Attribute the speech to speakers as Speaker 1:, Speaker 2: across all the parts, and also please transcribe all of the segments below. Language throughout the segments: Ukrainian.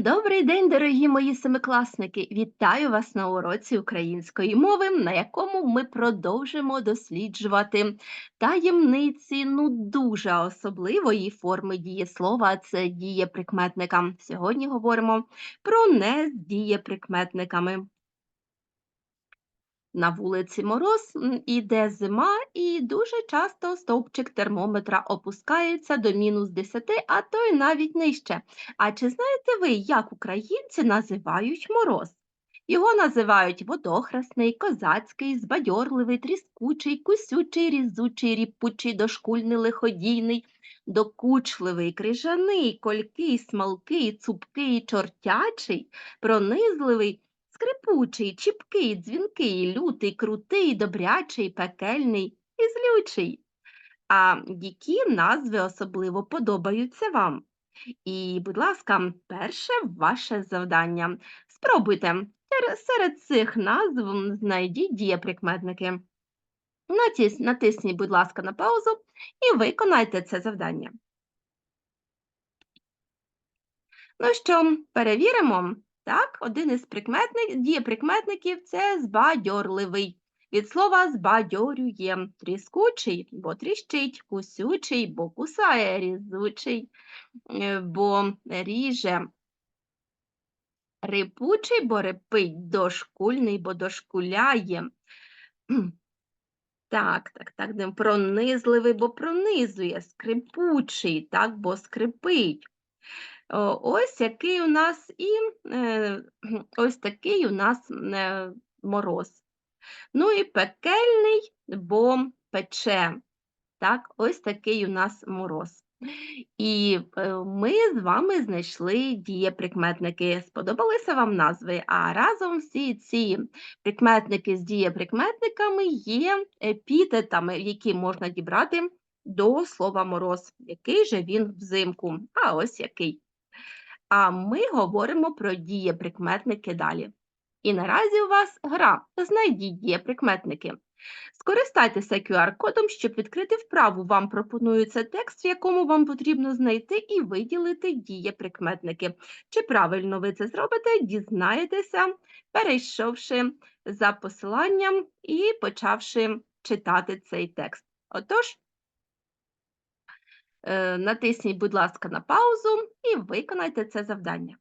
Speaker 1: Добрий день, дорогі мої семикласники! Вітаю вас на уроці української мови, на якому ми продовжимо досліджувати таємниці ну дуже особливої форми дієслова це дієприкметника. Сьогодні говоримо про не з дієприкметниками. На вулиці мороз іде зима, і дуже часто стовпчик термометра опускається до мінус 10, а то й навіть нижче. А чи знаєте ви, як українці називають мороз? Його називають водохресний, козацький, збадьорливий, тріскучий, кусючий, різучий, ріпучий, дошкульний, лиходійний, докучливий, крижаний, колький, смалкий, цупкий, чортячий, пронизливий, скрипучий, чіпкий, дзвінкий, лютий, крутий, добрячий, пекельний і злючий. А які назви особливо подобаються вам? І, будь ласка, перше ваше завдання. Спробуйте серед- цих назв знайдіть дієприкметники. Натис- Натисніть, будь ласка, на паузу і виконайте це завдання. Ну що, перевіримо? Так, один із прикметник, дієприкметників це збадьорливий. Від слова збадьорює. Тріскучий, бо тріщить, кусючий, бо кусає, різучий, е, бо ріже. Рипучий, бо рипить, дошкульний, бо дошкуляє. Так, так, так, пронизливий, бо пронизує, скрипучий, так, бо скрипить. О, Ось який у нас і е, ось такий у нас е, мороз. Ну і пекельний, бо пече. Так, ось такий у нас мороз. І е, ми з вами знайшли дієприкметники. Сподобалися вам назви? А разом всі ці прикметники з дієприкметниками є епітетами, які можна дібрати до слова мороз. Який же він взимку? А ось який. А ми говоримо про дієприкметники далі. І наразі у вас гра «Знайдіть дієприкметники». Скористайтеся QR-кодом, щоб відкрити вправу. Вам пропонується текст, в якому вам потрібно знайти і виділити дієприкметники. Чи правильно ви це зробите, дізнаєтеся, перейшовши за посиланням і почавши читати цей текст. Отож, натисніть, будь ласка, на паузу і виконайте це завдання.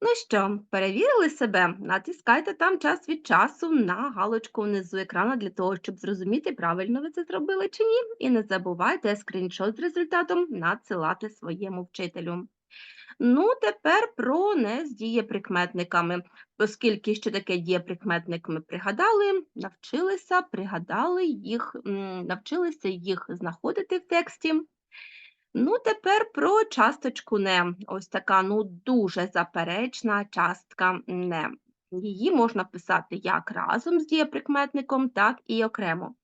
Speaker 1: Ну що, перевірили себе? Натискайте там час від часу на галочку внизу екрану для того, щоб зрозуміти, правильно ви це зробили чи ні. І не забувайте скріншот з результатом надсилати своєму вчителю. Ну, тепер про не з дієприкметниками. Оскільки що таке дієприкметник ми пригадали, навчилися, пригадали їх, навчилися їх знаходити в тексті. Ну, тепер про часточку не. Ось така ну дуже заперечна частка не. Її можна писати як разом з дієприкметником, так і окремо.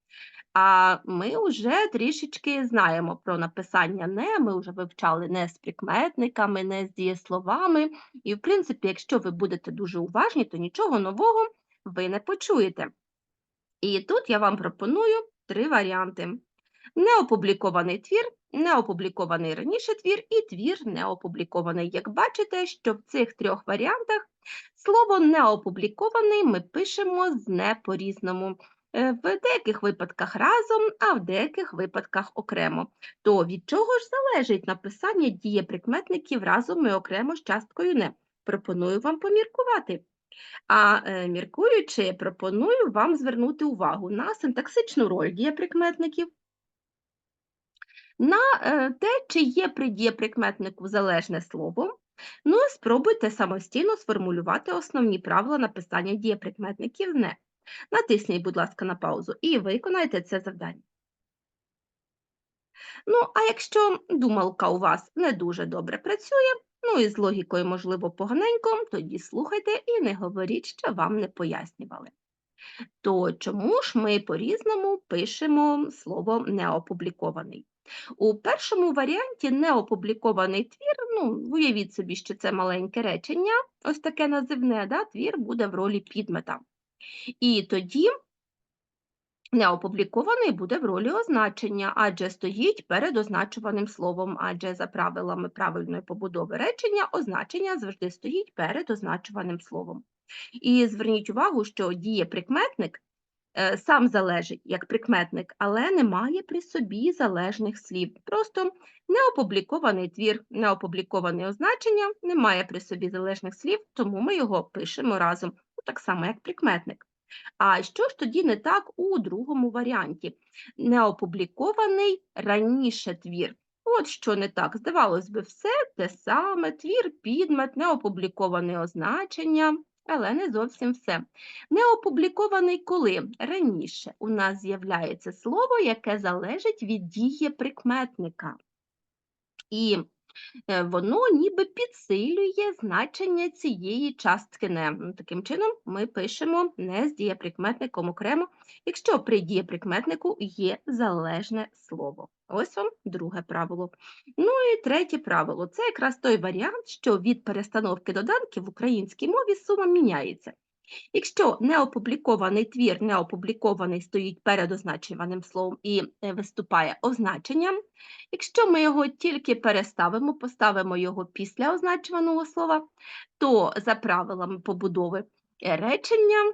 Speaker 1: А ми вже трішечки знаємо про написання не, ми вже вивчали не з прикметниками, не з дієсловами. І, в принципі, якщо ви будете дуже уважні, то нічого нового ви не почуєте. І тут я вам пропоную три варіанти. Неопублікований твір, неопублікований раніше твір і твір неопублікований. Як бачите, що в цих трьох варіантах слово неопублікований ми пишемо з не по-різному. Е, В деяких випадках разом, а в деяких випадках окремо. То від чого ж залежить написання дієприкметників разом і окремо з часткою не? Пропоную вам поміркувати. А е, міркуючи, пропоную вам звернути увагу на синтаксичну роль дієприкметників, на е, те, чи є при дієприкметнику залежне слово. Ну, і спробуйте самостійно сформулювати основні правила написання дієприкметників не. Натисніть, будь ласка, на паузу і виконайте це завдання. Ну, а якщо думалка у вас не дуже добре працює, ну і з логікою, можливо, поганенько, тоді слухайте і не говоріть, що вам не пояснювали. То чому ж ми по-різному пишемо слово неопублікований? У першому варіанті неопублікований твір, ну, уявіть собі, що це маленьке речення, ось таке називне, да, твір буде в ролі підмета. І тоді Неопублікований буде в ролі означення, адже стоїть перед означуваним словом, адже за правилами правильної побудови речення означення завжди стоїть перед означуваним словом. І зверніть увагу, що дієприкметник е, сам залежить як прикметник, але не має при собі залежних слів. Просто неопублікований твір, неопубліковане означення не має при собі залежних слів, тому ми його пишемо разом, так само як прикметник. А що ж тоді не так у другому варіанті? Неопублікований раніше твір. От що не так. Здавалось би, все те саме, твір, підмет, неопубліковане означення, але не зовсім все. Неопублікований коли? Раніше у нас з'являється слово, яке залежить від дії прикметника. І Е, воно ніби підсилює значення цієї частки не. Таким чином, ми пишемо не з дієприкметником окремо, якщо при дієприкметнику є залежне слово. Ось вам друге правило. Ну і третє правило це якраз той варіант, що від перестановки доданків в українській мові сума міняється. Якщо неопублікований твір, неопублікований стоїть перед означуваним словом і е, виступає означенням, якщо ми його тільки переставимо, поставимо його після означуваного слова, то за правилами побудови е, речення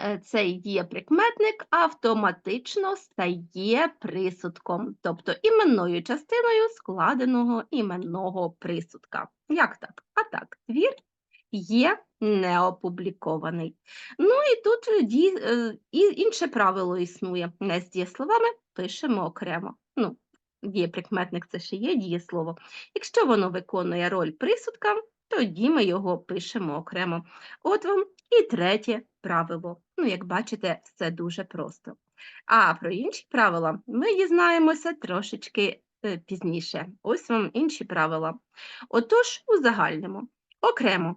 Speaker 1: е, цей дієприкметник автоматично стає присудком, тобто іменною частиною складеного іменного присудка. Як так? А так, твір є неопублікований. Ну і тут е, е, і інше правило існує. Не з дієсловами пишемо окремо. Ну, Дієприкметник це ще є дієслово. Якщо воно виконує роль присудка, тоді ми його пишемо окремо. От вам і третє правило. Ну, як бачите, все дуже просто. А про інші правила ми дізнаємося трошечки е, пізніше. Ось вам інші правила. Отож, узагальнимо. Окремо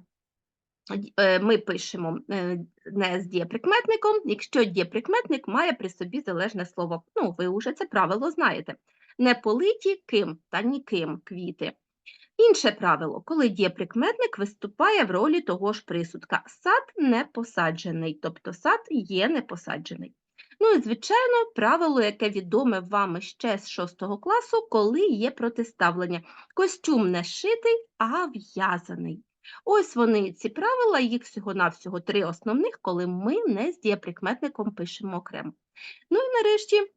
Speaker 1: ми пишемо е, не з дієприкметником, якщо дієприкметник має при собі залежне слово. Ну, ви вже це правило знаєте. Не политі ким та ніким квіти. Інше правило, коли дієприкметник виступає в ролі того ж присудка. Сад не посаджений, тобто сад є не посаджений. Ну і, звичайно, правило, яке відоме вами ще з 6 класу, коли є протиставлення. Костюм не шитий, а в'язаний. Ось вони, ці правила, їх всього-навсього три основних, коли ми не з дієприкметником пишемо окремо. Ну і нарешті,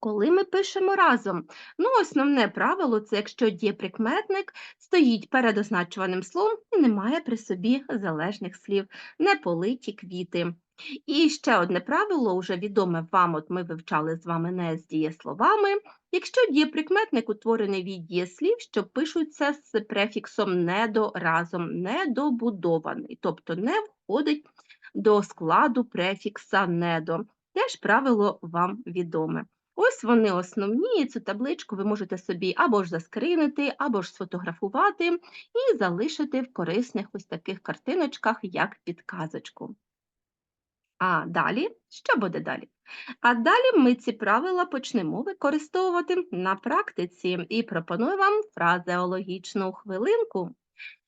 Speaker 1: коли ми пишемо разом. Ну, Основне правило це якщо дієприкметник стоїть перед означуваним словом і не має при собі залежних слів, не политі квіти. І ще одне правило, вже відоме вам, от ми вивчали з вами не з дієсловами. Якщо дієприкметник утворений від дієслів, що пишуться з префіксом недо разом, недобудований, тобто не входить до складу префікса недо. Теж правило вам відоме. Ось вони основні, цю табличку ви можете собі або ж заскринити, або ж сфотографувати і залишити в корисних ось таких картиночках, як підказочку. А далі, що буде далі? А далі ми ці правила почнемо використовувати на практиці і пропоную вам фразеологічну хвилинку.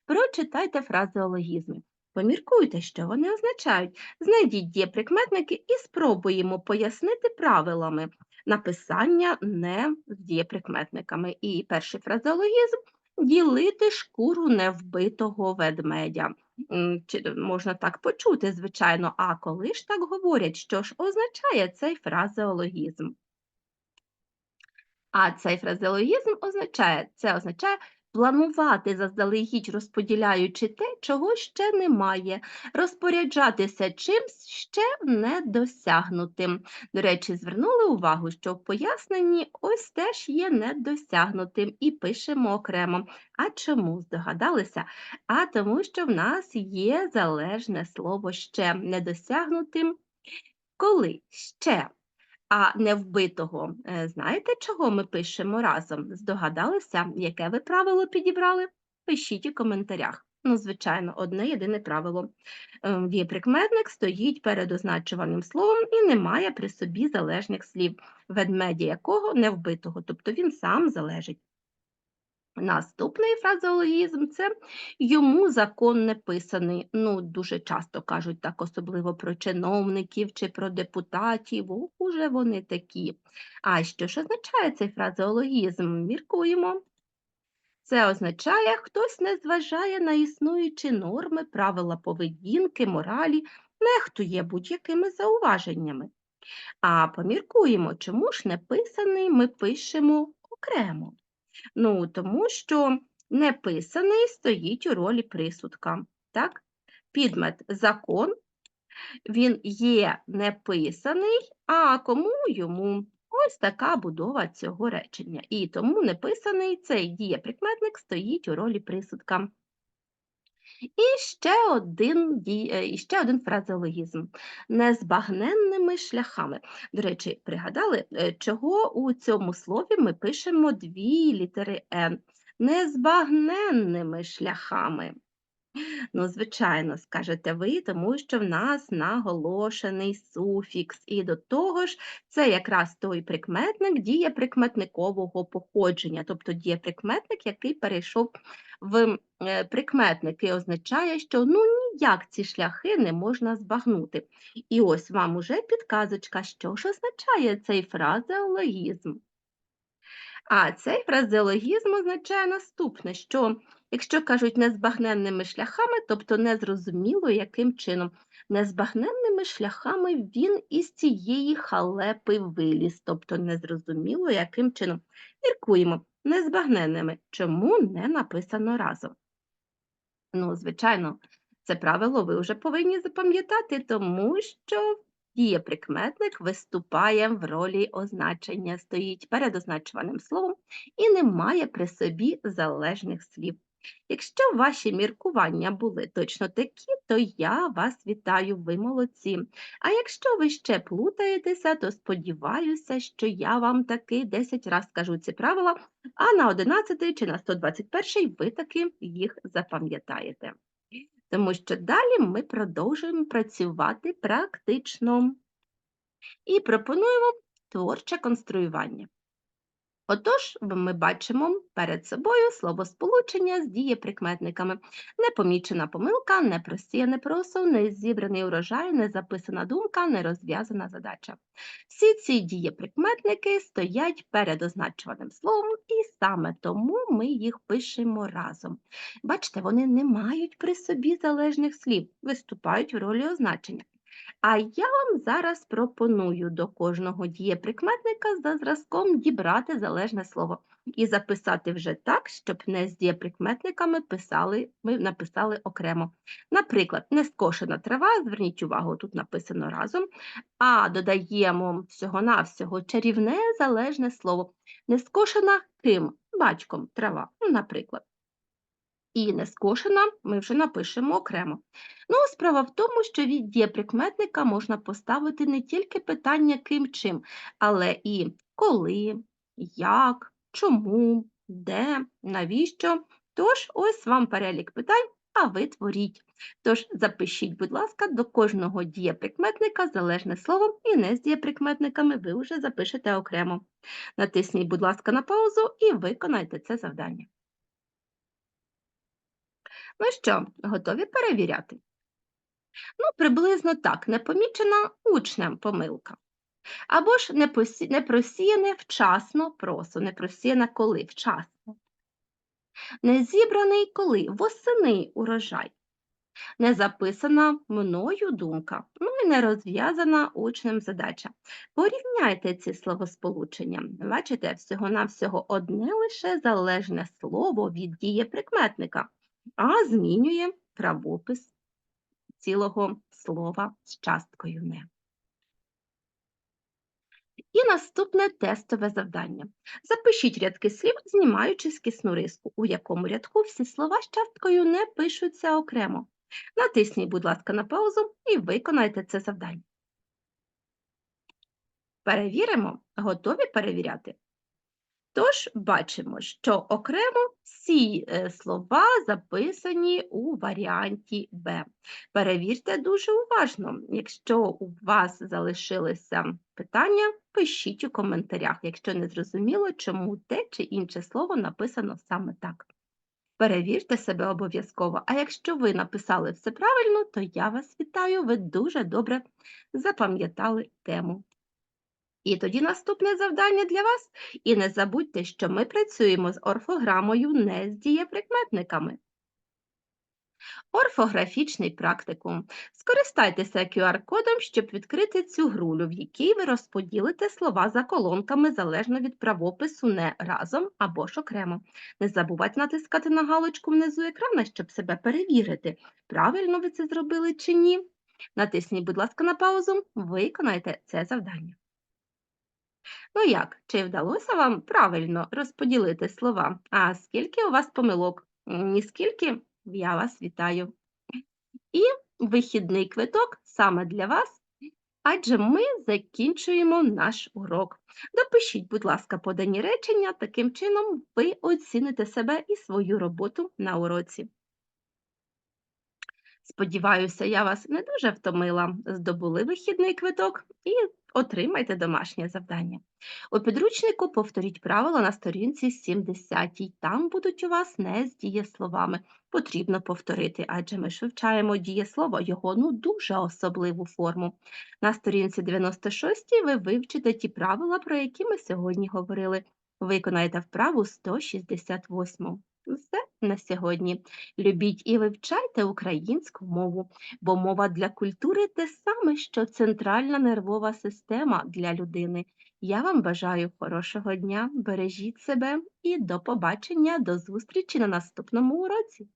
Speaker 1: Прочитайте фразеологізми. Поміркуйте, що вони означають. Знайдіть дієприкметники і спробуємо пояснити правилами написання не з дієприкметниками. І перший фразеологізм ділити шкуру невбитого ведмедя. Чи можна так почути, звичайно, а коли ж так говорять, що ж означає цей фразеологізм? А цей фразеологізм означає, це означає планувати заздалегідь, розподіляючи те, чого ще немає, розпоряджатися чимсь ще недосягнутим. До речі, звернули увагу, що в поясненні ось теж є недосягнутим і пишемо окремо. А чому здогадалися? А тому, що в нас є залежне слово ще недосягнутим. Коли ще а не вбитого. Е, знаєте, чого ми пишемо разом? Здогадалися, яке ви правило підібрали? Пишіть у коментарях. Ну, звичайно, одне єдине правило. Віприкметник ем, стоїть перед означуваним словом і не має при собі залежних слів, ведмедя якого не вбитого, тобто він сам залежить. Наступний фразеологізм це йому закон не писаний. Ну, дуже часто кажуть так, особливо про чиновників чи про депутатів. Ох, уже вони такі. А що ж означає цей фразеологізм? Міркуємо. Це означає, хтось не зважає на існуючі норми, правила поведінки, моралі, нехтує будь-якими зауваженнями. А поміркуємо, чому ж не писаний ми пишемо окремо. Ну, тому що неписаний стоїть у ролі присудка. Так? Підмет закон, він є неписаний, а кому йому ось така будова цього речення. І тому неписаний цей дієприкметник стоїть у ролі присудка. І ще один, е, і ще один фразеологізм незбагненними шляхами. До речі, пригадали, е, чого у цьому слові ми пишемо дві літери Н. Незбагненними шляхами. Ну, звичайно, скажете ви, тому що в нас наголошений суфікс. І до того ж, це якраз той прикметник дієприкметникового походження, тобто дієприкметник, який перейшов в е, прикметник і означає, що ну ніяк ці шляхи не можна збагнути. І ось вам уже підказочка, що ж означає цей фразеологізм. А цей фразеологізм означає наступне, що якщо кажуть незбагненними шляхами, тобто незрозуміло, яким чином, незбагненними шляхами він із цієї халепи виліз, тобто незрозуміло, яким чином. Міркуємо, незбагненними. Чому не написано разом? Ну, звичайно, це правило ви вже повинні запам'ятати, тому що дієприкметник виступає в ролі означення, стоїть перед означуваним словом і не має при собі залежних слів. Якщо ваші міркування були точно такі, то я вас вітаю, ви молодці. А якщо ви ще плутаєтеся, то сподіваюся, що я вам таки 10 разів скажу ці правила, а на 11 чи на 121 ви таки їх запам'ятаєте. Тому що далі ми продовжуємо працювати практично і пропонуємо творче конструювання. Отож, ми бачимо перед собою словосполучення з дієприкметниками. Непомічена помилка, непросіяне просо, незібраний урожай, незаписана думка, нерозв'язана задача. Всі ці дієприкметники стоять перед означуваним словом, і саме тому ми їх пишемо разом. Бачите, вони не мають при собі залежних слів, виступають в ролі означення. А я вам зараз пропоную до кожного дієприкметника за зразком дібрати залежне слово і записати вже так, щоб не з дієприкметниками писали, ми написали окремо. Наприклад, нескошена трава, зверніть увагу, тут написано разом, а додаємо всього-навсього чарівне залежне слово. Нескошена ким? Батьком трава, ну, наприклад. І нескошена ми вже напишемо окремо. Ну, справа в тому, що від дієприкметника можна поставити не тільки питання ким чим, але і коли, як, чому, де, навіщо. Тож, ось вам перелік питань, а ви творіть. Тож запишіть, будь ласка, до кожного дієприкметника залежне слово, і не з дієприкметниками ви вже запишете окремо. Натисніть, будь ласка, на паузу і виконайте це завдання. Ну що, готові перевіряти? Ну, приблизно так, непомічена учнем помилка. Або ж непросіяне вчасно просо, непросіяне коли вчасно. Незібраний коли восени урожай. Не записана мною думка, ну і не розв'язана учнем задача. Порівняйте ці словосполучення. Бачите, всього-навсього одне лише залежне слово від дієприкметника, а змінює правопис цілого слова з часткою не. І наступне тестове завдання. Запишіть рядки слів, знімаючи скисну риску, у якому рядку всі слова з часткою не пишуться окремо. Натисніть, будь ласка, на паузу і виконайте це завдання. Перевіримо. Готові перевіряти? Тож бачимо, що окремо всі е, слова записані у варіанті Б. Перевірте дуже уважно. Якщо у вас залишилися питання, пишіть у коментарях, якщо не зрозуміло, чому те чи інше слово написано саме так. Перевірте себе обов'язково. А якщо ви написали все правильно, то я вас вітаю, ви дуже добре запам'ятали тему. І тоді наступне завдання для вас. І не забудьте, що ми працюємо з орфограмою, не з дієприкметниками. Орфографічний практикум. Скористайтеся QR-кодом, щоб відкрити цю грулю, в якій ви розподілите слова за колонками залежно від правопису не разом або ж окремо. Не забувайте натискати на галочку внизу екрана, щоб себе перевірити, правильно ви це зробили чи ні. Натисніть, будь ласка, на паузу, виконайте це завдання. Ну як, чи вдалося вам правильно розподілити слова? А скільки у вас помилок? Ніскільки? Я вас вітаю. І вихідний квиток саме для вас, адже ми закінчуємо наш урок. Допишіть, будь ласка, подані речення, таким чином ви оціните себе і свою роботу на уроці. Сподіваюся, я вас не дуже втомила. Здобули вихідний квиток і отримайте домашнє завдання. У підручнику повторіть правила на сторінці 70. Там будуть у вас не з дієсловами. Потрібно повторити, адже ми ж вивчаємо дієслово, його ну дуже особливу форму. На сторінці 96 ви вивчите ті правила, про які ми сьогодні говорили. Виконаєте вправу 168. Все на сьогодні. Любіть і вивчайте українську мову, бо мова для культури те саме, що центральна нервова система для людини. Я вам бажаю хорошого дня, бережіть себе і до побачення, до зустрічі на наступному уроці.